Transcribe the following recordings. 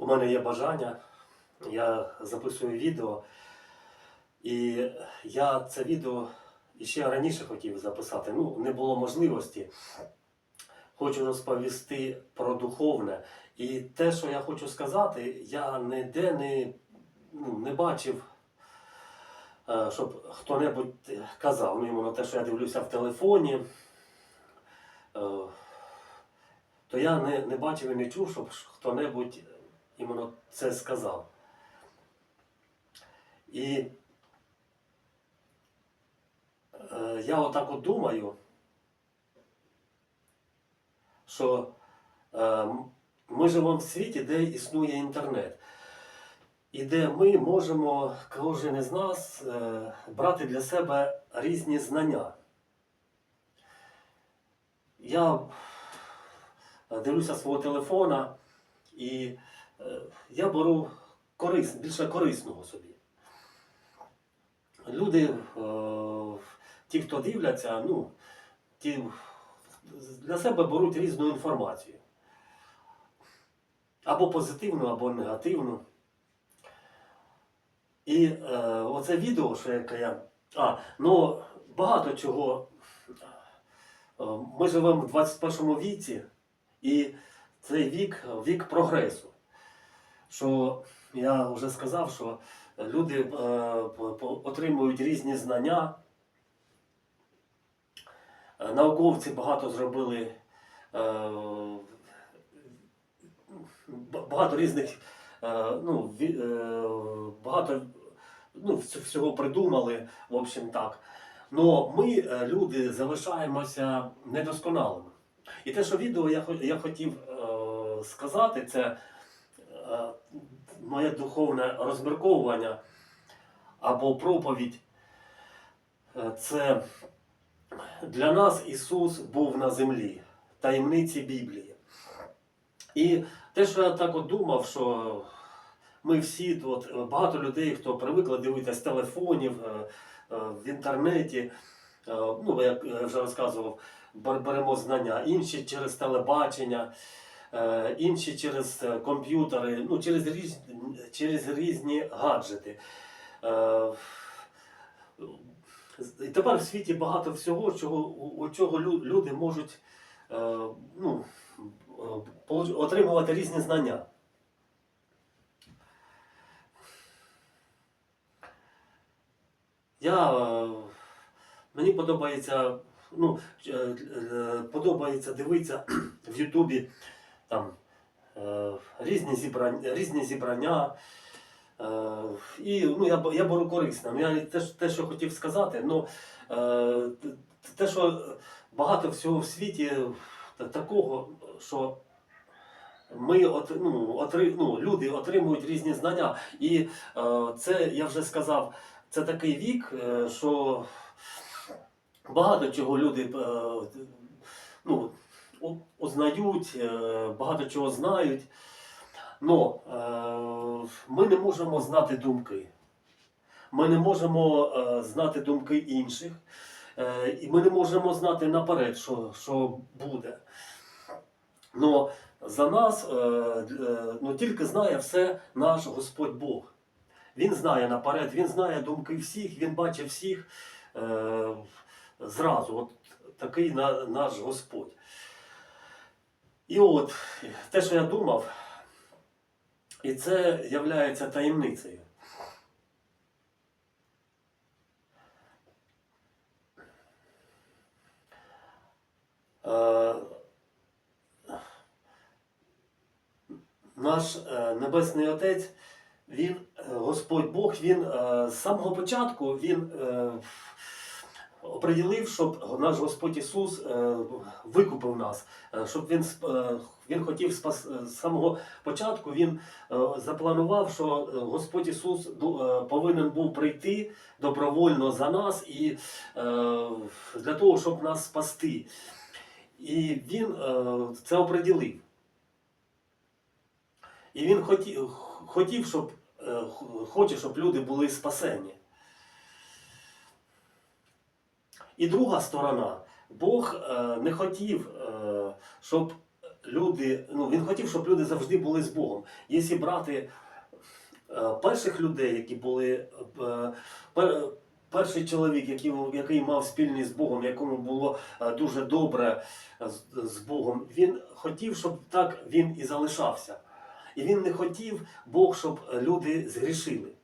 у мене є бажання, я записую відео, і я це відео ще раніше хотів записати. Ну, не було можливості. Хочу розповісти про духовне. І те, що я хочу сказати, я ніде не, ну, не бачив, е, щоб хто-небудь казав. Ну, іменно те, що я дивлюся в телефоні, е, то я не, не бачив і не чув, щоб хто-небудь іменно це сказав. І е, я отак от думаю, що е, ми живемо в світі, де існує інтернет. І де ми можемо, кожен із нас, е, брати для себе різні знання. Я е, дивлюся свого телефона і я беру корис, більше корисного собі. Люди, е, ті, хто дивляться, ну, ті для себе беруть різну інформацію. Або позитивну, або негативну. І е, оце відео, що яке я. А, ну багато чого. Е, Ми живемо в 21 віці, і цей вік вік прогресу. Що я вже сказав, що люди е, отримують різні знання. Е, Науковці багато зробили е, багато різних, ну, ві- багато ну, всього придумали, в общем так. Но ми, люди, залишаємося недосконалими. І те, що відео я, я хотів сказати, це моє духовне розмірковування або проповідь. Е, Це для нас Ісус був на землі, таємниці Біблії. І те, що я так от думав, що ми всі тут, е, багато людей, хто привикли дивитися з телефонів, е, е, в інтернеті, е, ну, як я вже розказував, беремо знання, інші через телебачення, е, інші через е, комп'ютери, ну, через, різ, через різні гаджети. Е, і тепер в світі багато всього, чого, у, чого люди можуть е, ну, е, отримувати різні знання. Я, е, мені подобається, ну, е, е, подобається дивитися в Ютубі там е, різні зібрання, різні зібрання. Е, і ну, я, я беру корисне. Ну, Я те, те, що хотів сказати, ну, е, те, що багато всього в світі такого, що ми от, ну, отри, ну, люди отримують різні знання. І це я вже сказав, це такий вік, що багато чого люди ну, узнають, е, багато чого знають. Но е, ми не можемо знати думки. Ми не можемо е, знати думки інших. І ми не можемо знати наперед, що, що буде. Но за нас ну, тільки знає все наш Господь Бог. Він знає наперед, він знає думки всіх, він бачить всіх зразу. От такий наш Господь. І от те, що я думав, і це є таємницею. Е, Наш е, Небесний Отець, він, е, Господь Бог, він з самого початку він оприділив, щоб наш Господь Ісус е, викупив нас, е, щоб він, е, він хотів спас, з самого початку він запланував, що Господь Ісус повинен був прийти добровольно за нас і для того, щоб нас спасти. І він це оприділив. І він хотів, щоб, хоче, щоб люди були спасені. І друга сторона, Бог е, не хотів, е, щоб люди, ну він хотів, щоб люди завжди були з Богом. Якщо брати е, перших людей, які були пер- перший чоловік, який, мав спільність з Богом, якому було дуже добре з Богом, він хотів, щоб так він і залишався. І він не хотів Бог, щоб люди згрішили.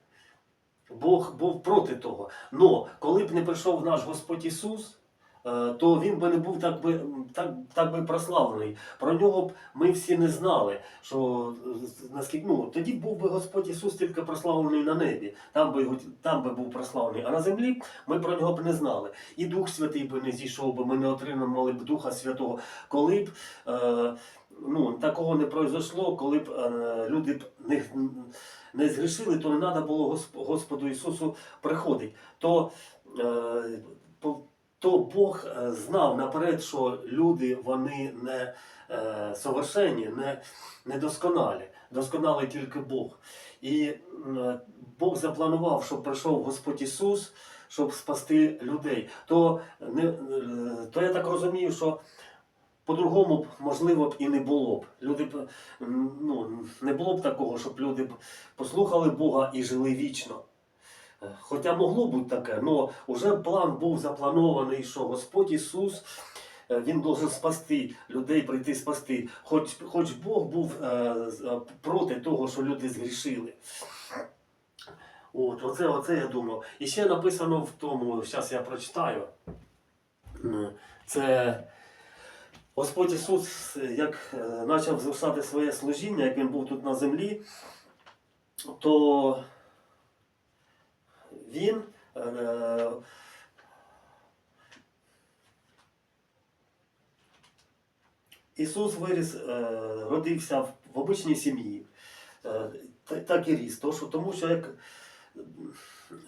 Бог був проти того. Но коли б не прийшов наш Господь Ісус, е, то він би не був так би, так, так би прославлений. Про нього б ми всі не знали, що е, наскільки ну, тоді був би Господь Ісус тільки прославлений на небі, там би, там би був прославлений. А на землі ми про нього б не знали. І Дух Святий би не зійшов би, ми не отримали б Духа Святого. Коли б е, ну, такого не произошло, коли б е, люди б не, не згрішили, то не треба було Господу Ісусу приходити. То, е, то Бог е, знав наперед, що люди вони не совершенні, не, не досконалі. Досконалий тільки Бог. І Бог запланував, щоб прийшов Господь Ісус, щоб спасти людей. То, не, то я так розумію, що по-другому б, можливо б і не було б. Люди б ну, не було б такого, щоб люди б послухали Бога і жили вічно. Е, Хоча могло бути таке, але вже план був запланований, що Господь Ісус е, Він должен спасти людей, прийти спасти. Хоч, хоч Бог був е, проти того, що люди згрішили. От, оце, оце я думав. І ще написано в тому, зараз я прочитаю. Це Господь Ісус, як е, почав звершати своє служіння, як Він був тут на землі, то Він е, Ісус виріс, е, родився в, обичній сім'ї. Е, так і ріс. Тому що як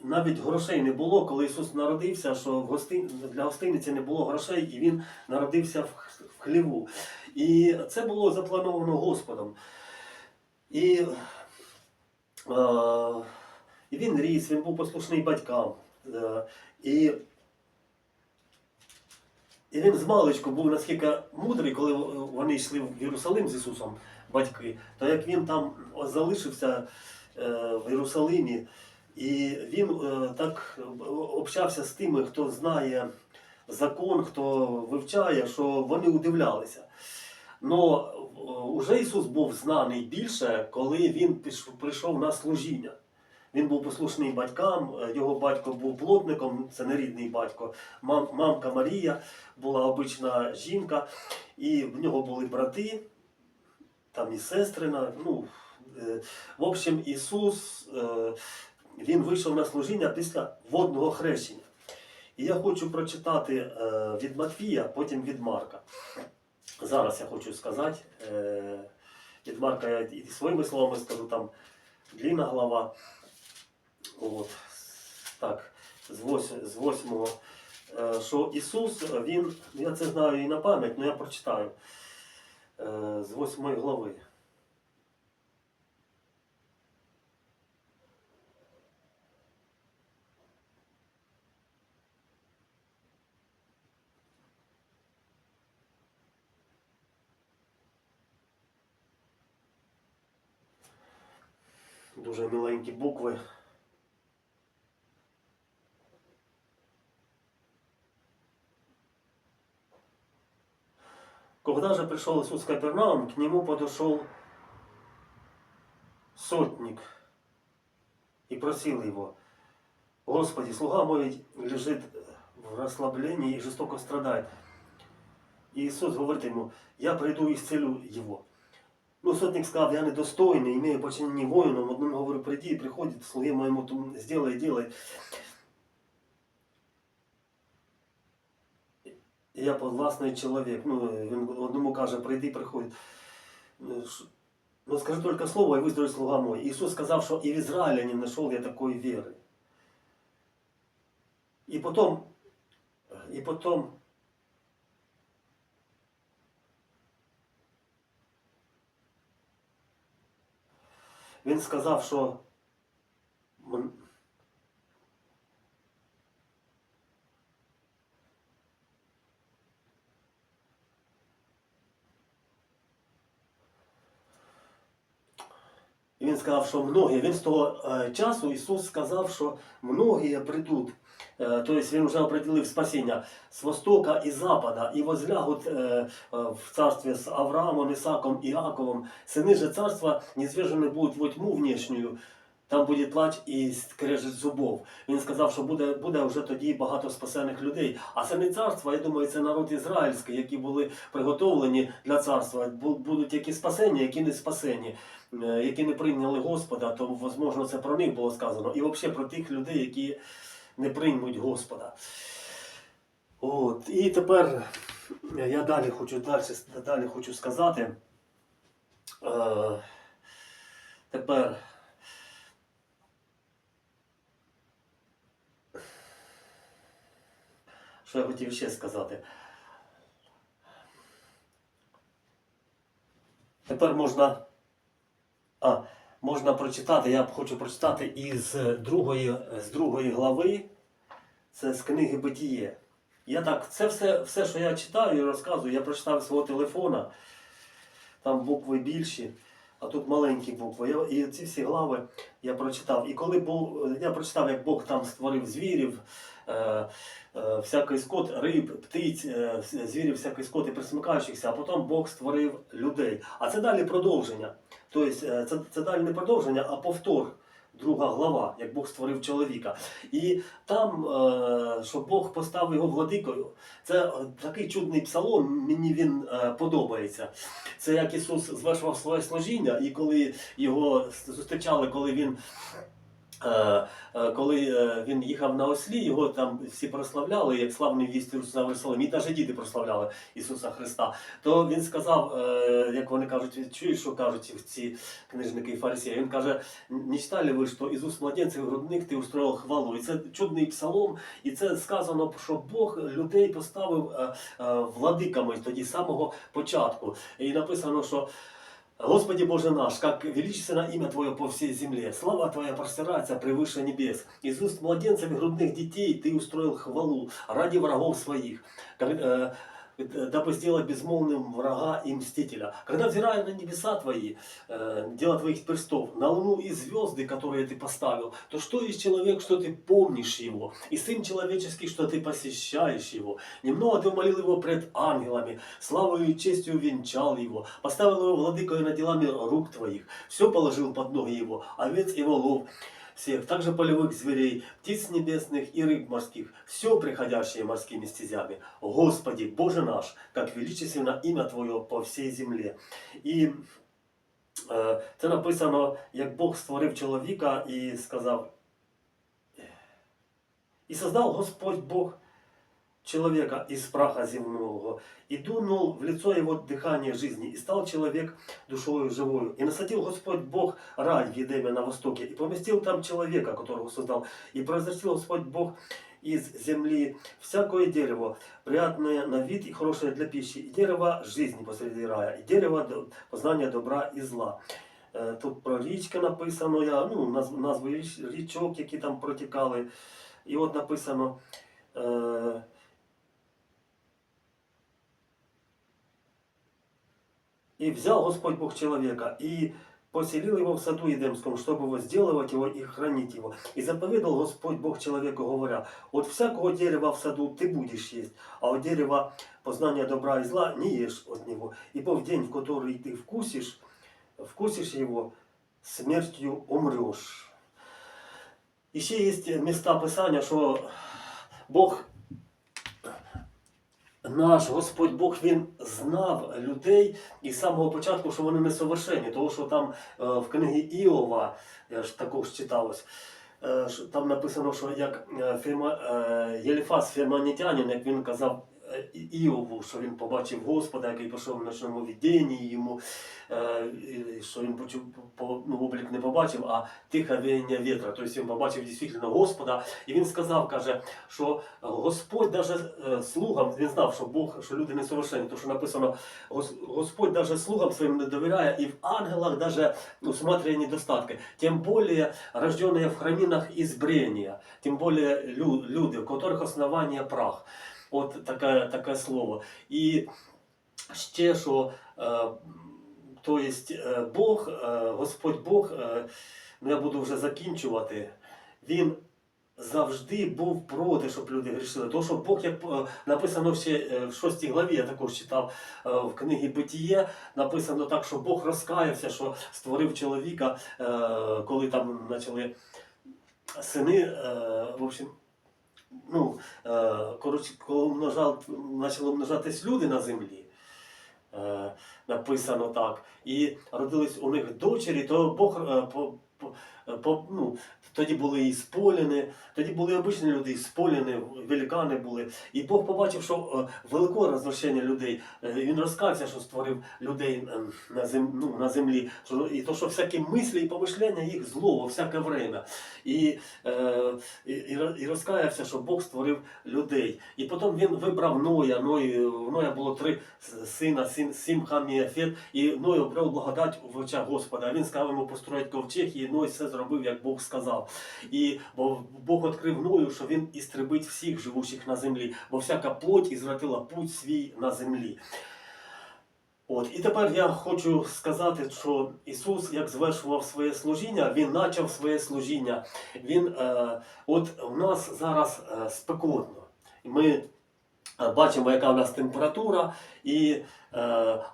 навіть грошей не було, коли Ісус народився, що для гостиниці не було грошей, і Він народився в, в хліву. І це було заплановано Господом. І, е, і він ріс, він був послушний батькам. Е, і, і він з маличку був наскільки мудрий, коли вони йшли в Єрусалим з Ісусом, батьки, то як він там залишився е, в Єрусалимі, і він е, так общався з тими, хто знає закон, хто вивчає, що вони удивлялися. Но е, уже Ісус був знаний більше, коли він прийшов на служіння. Він був послушний батькам, е, його батько був плотником, це не рідний батько. Мам, мамка Марія була обична жінка, і в нього були брати, там і сестрина. Ну, е, в общем, Ісус е, він вийшов на служіння після водного хрещення. І я хочу прочитати е, від Матвія, потім від Марка. Зараз я хочу сказати. Е, від Марка я і своїми словами скажу, там длінна глава. От. Так, з, вось, з восьмого. Е, що Ісус, Він, я це знаю і на пам'ять, але я прочитаю. З восьмої глави. Дуже миленькі букви. Когда же пришел Иисус в Капернаум, к нему подошел сотник и просил его, Господи, слуга мой лежит в расслаблении и жестоко страдает. И Иисус говорит ему, я приду и исцелю его. Ну, сотник сказав, я недостойний, імею починення воїном, одному говорю, прийди, приходить, слуги моєму, тому сделай, делай. І я подвласний чоловік. Ну, він одному каже, прийди, приходить. Ну, ш- Ну, скажи только слово, и выздоровеет слуга мой. Иисус сказав, что и в Израиле не нашел я такой веры. И потом, и потом, він сказав, що Він сказав, що многі, він з того е, часу Ісус сказав, що многі прийдуть. Е, Тобто він вже определив спасіння з востока і запада, і возлягут е, в царстві з Авраамом, Ісаком і Иаковом. Сини же царства незвержені будуть во тьму внешню, там буде плач і скрежет зубов. Він сказав, що буде, буде вже тоді багато спасених людей. А сини царства, я думаю, це народ ізраїльський, які були приготовлені для царства. Будуть які спасені, які не спасені, які не прийняли Господа, то, можливо, це про них було сказано. І взагалі про тих людей, які не приймуть Господа. От. І тепер я далі хочу, далі, далі хочу сказати. Е, тепер. Що я хотів ще сказати? Тепер можна. А, можна прочитати, я хочу прочитати із другої, з другої глави, це з книги Битіє. Я так, це все, все, що я читаю і розказую, я прочитав з свого телефона. Там букви більші, а тут маленькі букви. Я, і ці всі глави я прочитав. І коли був, я прочитав, як Бог там створив звірів, е, е, всякий скот, риб, птиць, е, звірів, всякий скот і присмикаючихся, а потім Бог створив людей. А це далі продовження. Тобто е, це, це далі не продовження, а повтор. Друга глава, як Бог створив чоловіка. І там, е, що Бог поставив його владикою, це такий чудний псалом, мені він е, подобається. Це як Ісус звершував своє служіння, і коли його зустрічали, коли він. Е, е, Коли е, він їхав на ослі, його там всі прославляли, як славний вість Ісуса в Єрусалимі, і навіть діти прославляли Ісуса Христа. То він сказав, як вони кажуть, чуєш, що кажуть ці книжники і фарисеї? Він каже: не читали ви, що Ісус младенців грудник ти устроїв хвалу. І це чудний псалом, і це сказано, що Бог людей поставив владиками тоді з самого початку. І написано, що. Господи Боже наш, как величественно имя Твое по всей земле. Слава Твоя простирается превыше небес. Из уст младенцев и грудных детей Ты устроил хвалу ради врагов своих. Э, сделать безмолвным врага и мстителя. Когда взирая на небеса Твои, э, дело Твоих перстов, на луну и звезды, которые Ты поставил, то что есть человек, что Ты помнишь его, и сын человеческий, что Ты посещаешь его. Немного Ты умолил его пред ангелами, славою и честью венчал его, поставил его владыкою над делами рук Твоих, все положил под ноги его, овец и волов, всех, также полевых зверей, птиц небесных и рыб морских, все приходящее морскими стезями. Господи, Боже наш, как величественно имя Твое по всей земле. І е, це написано, як Бог створив чоловіка і сказав, і создал Господь Бог человека из праха земного, и дунул в лицо его дыхание жизни, и стал человек душою живою. И насадил Господь Бог рай в Едеме на востоке, и поместил там человека, которого создал, и произрастил Господь Бог из земли всякое дерево, приятное на вид и хорошее для пищи, и дерево жизни посреди рая, и дерево познания добра и зла. Е, Тут про річки написано, я, ну, назв, назви річ- річок, які там протікали. І от написано. И взял Господь Бог человека, и поселил его в саду Едемском, чтобы возделывать его и хранить его. И заповедал Господь Бог человеку, говоря, от всякого дерева в саду ты будешь есть, а от дерева познания добра и зла не ешь от него. Ибо в день, в который ты вкусишь, вкусишь его, смертью умрешь. І ще є міста Писання, що Бог, наш Господь Бог, Він знав людей і з самого початку, що вони несовершенні. Тому що там е, в книгі Іова, я ж також читалось, е, там написано, що як е, Єліфас Фірманітянин, як він казав Іову, що він побачив Господа, який пішов в ночному віддінні йому, е, що він почув по, ну, облік не побачив, а тихе веяння вітра. Тобто він побачив дійсно Господа, і він сказав, каже, що Господь даже е, слугам, він знав, що Бог, що люди несовершенні, тому що написано, «Гос- Господь даже слугам своїм не довіряє, і в ангелах даже усматриває недостатки. Тим більше рожденные в храминах избрения, тим більше люди, у которых основання прах. От таке, таке слово. І ще що. Е, Тобто е, Бог, е, Господь Бог, я буду вже закінчувати, Він завжди був проти, щоб люди грішили. Тому що Бог, як написано ще в 6 главі, я також читав в книгі Битіє, написано так, що Бог розкаявся, що створив чоловіка, коли там почали сини, в общем, ну, е, коротше, коли множав, почали множатись люди на землі. Е, написано так. І родились у них дочері, то Бог е, по, ну, тоді були і споліни, тоді були обичні люди, і споліни, великани були. І Бог побачив, що е, велике розвищення людей. Е, Він розкався, що створив людей е, на, зем, ну, на землі. І то, що всякі мислі і помишляння їх зло во всяке время. І, і, і розкаявся, що Бог створив людей. І потім він вибрав Ноя. Ной, у Ноя було три сина, син, сім хам і Афет, і Ной обрав благодать в очах Господа. Він сказав йому построїти ковчег, і Ной все зробив, як Бог сказав. І бо Бог відкрив Ною, що він істребить всіх живучих на землі, бо всяка плоть ізвратила путь свій на землі. От, і тепер я хочу сказати, що Ісус, як звершував своє служіння, Він почав своє служіння. Він, е, от у нас зараз е, спекотно. Ми е, бачимо, яка у нас температура. І, е,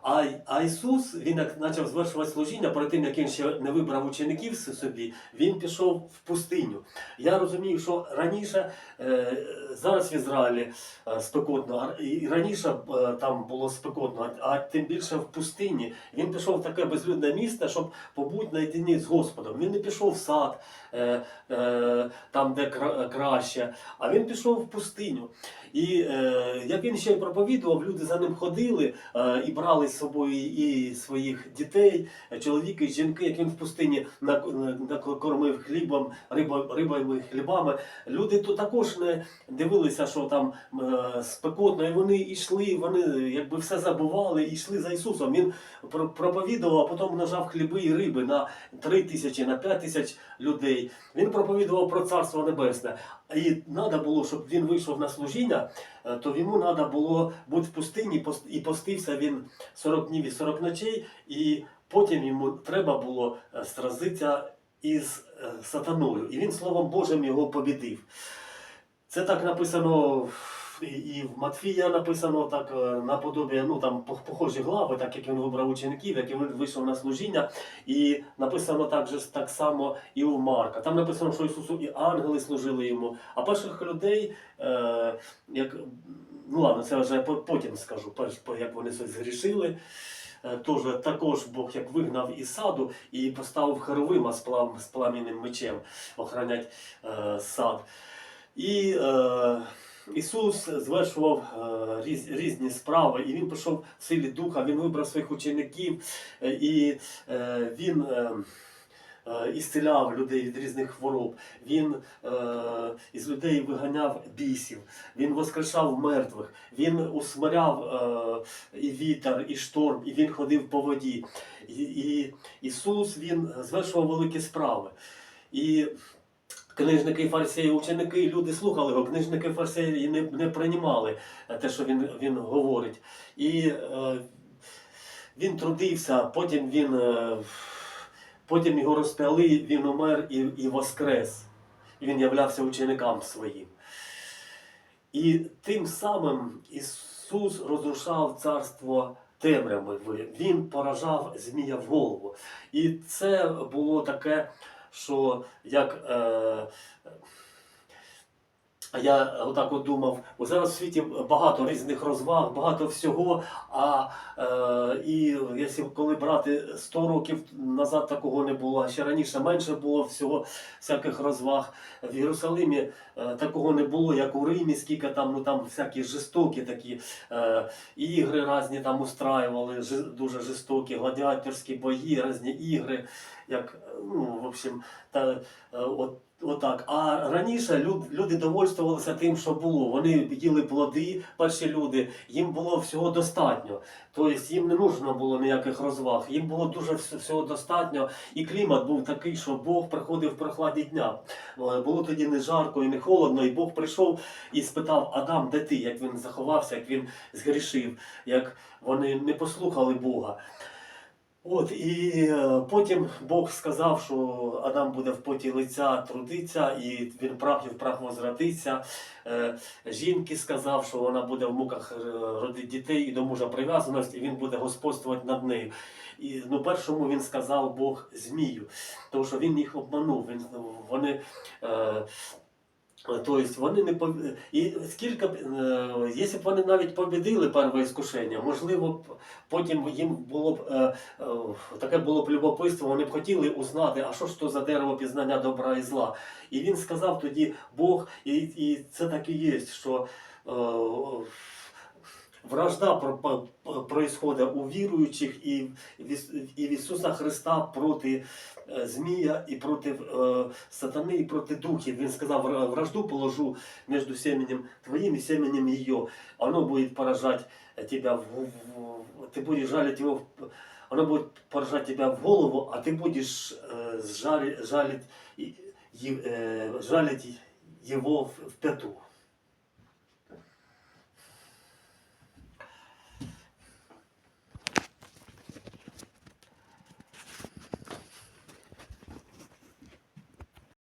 а, а Ісус, він як почав звершувати служіння, перед тим, як він ще не вибрав учеників собі, він пішов в пустиню. Я розумію, що раніше, е, зараз в Ізраїлі е, спекотно, і раніше там було спекотно, а тим більше в пустині. Він пішов в таке безлюдне місце, щоб побути наєдині з Господом. Він не пішов в сад, там, де кра- краще, а він пішов в пустиню. І як він ще й проповідував, люди за ним ходили е, і брали з собою і своїх дітей, чоловіки, жінки, як він в пустині на- накормив хлібом, риба, рибами, хлібами. Люди тут також не дивилися, що там е, спекотно, і вони йшли, вони якби все забували йшли за Ісусом. Він про- проповідував, а потім множав хліби і риби на три тисячі, на п'ять тисяч людей. Він проповідував про Царство Небесне. І треба було, щоб він вийшов на служіння, то йому треба було бути в пустині, і постився він 40 днів і 40 ночей, і потім йому треба було е, сразитися із е, сатаною. І він Словом Божим його побідив. Це так написано в- і- в Матфія написано так е, наподобі, ну там похожі глави, так як він вибрав учеників, як він вийшов на служіння. І написано так же так само і у Марка. Там написано, що Ісусу і ангели служили йому. А перших людей, е, як ну ладно, це вже потім скажу, перш як вони щось згрішили. Е, Тоже, також Бог як вигнав із саду і поставив Херовима з, плам, з пламінним мечем охранять е, сад. І е, Ісус звершував е, різ, різні справи, і Він пішов в силі духа, Він вибрав своїх учеників, е, і е, Він ісціляв людей від різних хвороб. Він із людей виганяв бісів, він воскрешав мертвих, він усмиряв і вітер, і шторм, і він ходив по воді. І, і Ісус він звершував великі справи. І Книжники, фарисеї, ученики, люди слухали його, книжники, фарисеї не, не приймали те, що він, він говорить. І е, він трудився, потім він е, потім його розп'яли, він умер і, і воскрес. І він являвся ученикам своїм. І тим самим Ісус розрушав царство темряви. Він поражав змія в голову. І це було таке, що як. Е, я отак от думав, бо зараз в світі багато різних розваг, багато всього. А е, і якщо коли брати 100 років назад такого не було, а ще раніше менше було всього всяких розваг. В Єрусалимі е, такого не було, як у Римі, скільки там, ну там всякі жорстокі такі е, ігри різні там устраювали, жи- дуже жорстокі, гладіаторські бої, різні ігри. Як, ну, в общем, та, е, от, отак. А раніше люд, люди довольствувалися тим, що було. Вони їли плоди, перші люди, їм було всього достатньо. Тобто їм не нужно було ніяких розваг, їм було дуже всього достатньо. І клімат був такий, що Бог приходив в прохладі дня. Е, Було тоді не жарко і не холодно, і Бог прийшов і спитав Адам, де ти? Як він заховався, як він згрішив, як вони не послухали Бога. От, і е, потім Бог сказав, що Адам буде в поті лиця трудитися, і він прах і в прах возвратиться. Е, жінки сказав, що вона буде в муках е, родити дітей і до мужа прив'язаність, і він буде господствувати над нею. І ну, першому він сказав Бог змію, тому що він їх обманув. Він, вони, е, Тобто вони не пов... і скільки е, якщо б вони навіть побідили перше іскушення, можливо, потім їм було б е, таке було б любопитство, вони б хотіли узнати, а що ж то за дерево пізнання добра і зла. І він сказав тоді Бог, і, і це так і є, що вражда про- по- происходить у віруючих і в Іс- і в Ісуса Христа проти е, Змія і проти е, сатани, і проти духів. Він сказав, «Вра- вражду положу між семенем твоїм і семенем її. Оно буде поражати тебя в, в- ты будешь жалить его, в- оно будет поражать тебя в голову, а ты будешь э, жали- жалить, и- е- э, жалить его в, в пяту.